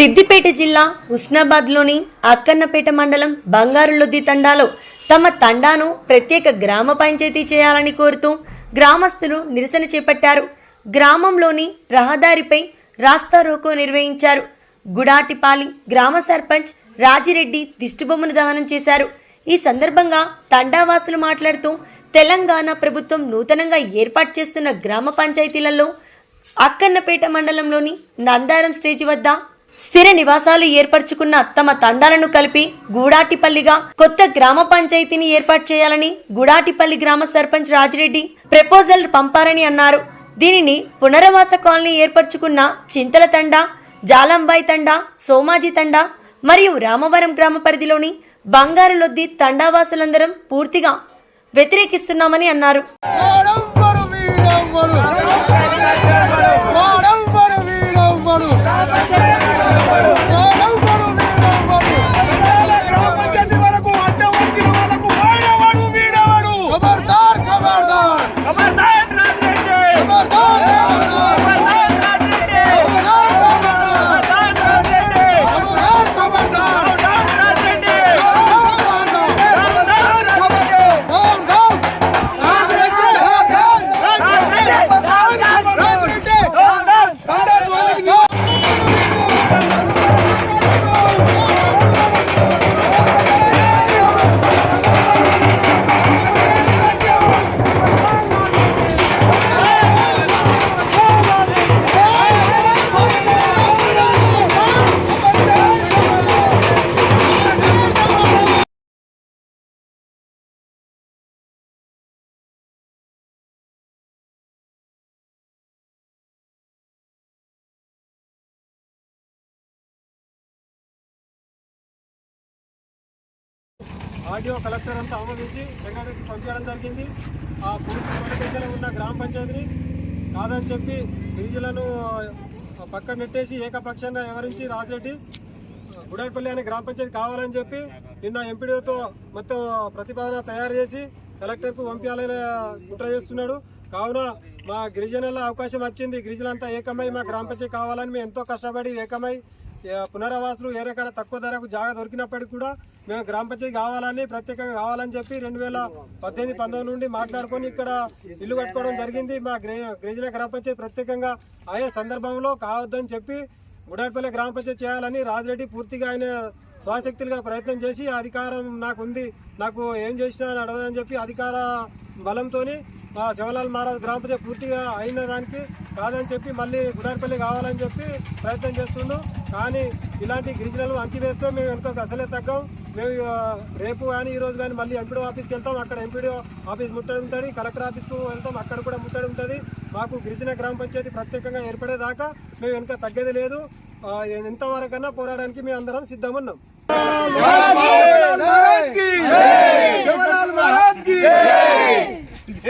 సిద్దిపేట జిల్లా హుస్నాబాద్లోని అక్కన్నపేట మండలం బంగారులొద్ది తండాలో తమ తండాను ప్రత్యేక గ్రామ పంచాయతీ చేయాలని కోరుతూ గ్రామస్తులు నిరసన చేపట్టారు. గ్రామంలోని రహదారిపై రాస్తా రోకో నిర్వహించారు. గుడాటిపాలి గ్రామ సర్పంచ్ రాజిరెడ్డి దిష్టిబొమ్మను దహనం చేశారు. ఈ సందర్భంగా తండావాసులు మాట్లాడుతూ తెలంగాణ ప్రభుత్వం నూతనంగా ఏర్పాటు చేస్తున్న గ్రామ పంచాయతీలలో అక్కన్నపేట మండలంలోని నందారం స్టేజి వద్ద స్థిర నివాసాలు ఏర్పరచుకున్న తమ తండాలను కలిపి గూడాటిపల్లిగా కొత్త గ్రామ పంచాయతీని ఏర్పాటు చేయాలని గూడాటిపల్లి గ్రామ సర్పంచ్ రాజిరెడ్డి ప్రపోజల్ పంపారని అన్నారు. దీనిని పునరావాస కాలనీ ఏర్పరచుకున్న చింతల తండా జాలంబాయి తండా సోమాజీ తండా మరియు రామవరం గ్రామ పరిధిలోని బంగారులొద్ది తండావాసులందరం పూర్తిగా వ్యతిరేకిస్తున్నామని అన్నారు. ఆర్డీఓ కలెక్టర్ అంతా ఆమోదించి సంఘటనకి పంపించడం జరిగింది. ఆ పూర్తి ఉన్న గ్రామ పంచాయతీని కాదని చెప్పి గిరిజులను పక్కన నెట్టేసి ఏకపక్షంగా వివరించి రాజిరెడ్డి గుడాయిపల్లి అనే గ్రామ పంచాయతీ కావాలని చెప్పి నిన్న ఎంపీడీతో మొత్తం ప్రతిపాదన తయారు చేసి కలెక్టర్కు పంపించాలని కుట్ర చేస్తున్నాడు. కావున మా గిరిజనుల అవకాశం వచ్చింది. గిరిజనులంతా ఏకమై మా గ్రామ పంచాయతీ కావాలని మేము ఎంతో కష్టపడి ఏకమై పునరావాసులు ఏరేకాడ తక్కువ ధరకు జాగా దొరికినప్పటికీ కూడా మేము గ్రామ పంచాయతీ కావాలని ప్రత్యేకంగా కావాలని చెప్పి రెండు వేల పద్దెనిమిది పంతొమ్మిది నుండి మాట్లాడుకొని ఇక్కడ ఇల్లు కట్టుకోవడం జరిగింది. మా గిరిజన గ్రామ పంచాయతీ ప్రత్యేకంగా ఆయా సందర్భంలో కావద్దని చెప్పి గుడాటిపల్లి గ్రామ పంచాయతీ చేయాలని రాజిరెడ్డి పూర్తిగా ఆయన స్వశక్తులుగా ప్రయత్నం చేసి అధికారం నాకు ఉంది నాకు ఏం చేసినా నడవదని చెప్పి అధికార బలంతో శివలాల్ మహారాజ్ గ్రామ పంచాయతీ పూర్తిగా అయిన దానికి కాదని చెప్పి మళ్ళీ గుడాటిపల్లి కావాలని చెప్పి ప్రయత్నం చేస్తుండు కానీ ఇలాంటి గిరిజనులు అంచివేస్తే మేము వెనుక అసలే తగ్గం మేము రేపు కానీ ఈరోజు కానీ మళ్ళీ ఎంపీడీ ఆఫీస్కి వెళ్తాం అక్కడ ఎంపీడీ ఆఫీస్ ముట్టడి ఉంటుంది కలెక్టర్ ఆఫీస్కు వెళ్తాం అక్కడ కూడా ముట్టడి ఉంటుంది మాకు గిరిజన గ్రామ పంచాయతీ ప్రత్యేకంగా ఏర్పడేదాకా మేము వెనుక తగ్గేది లేదు ఆ, ఎంతవరకన్నా పోరాడడానికి మేము అందరం సిద్ధమున్నాం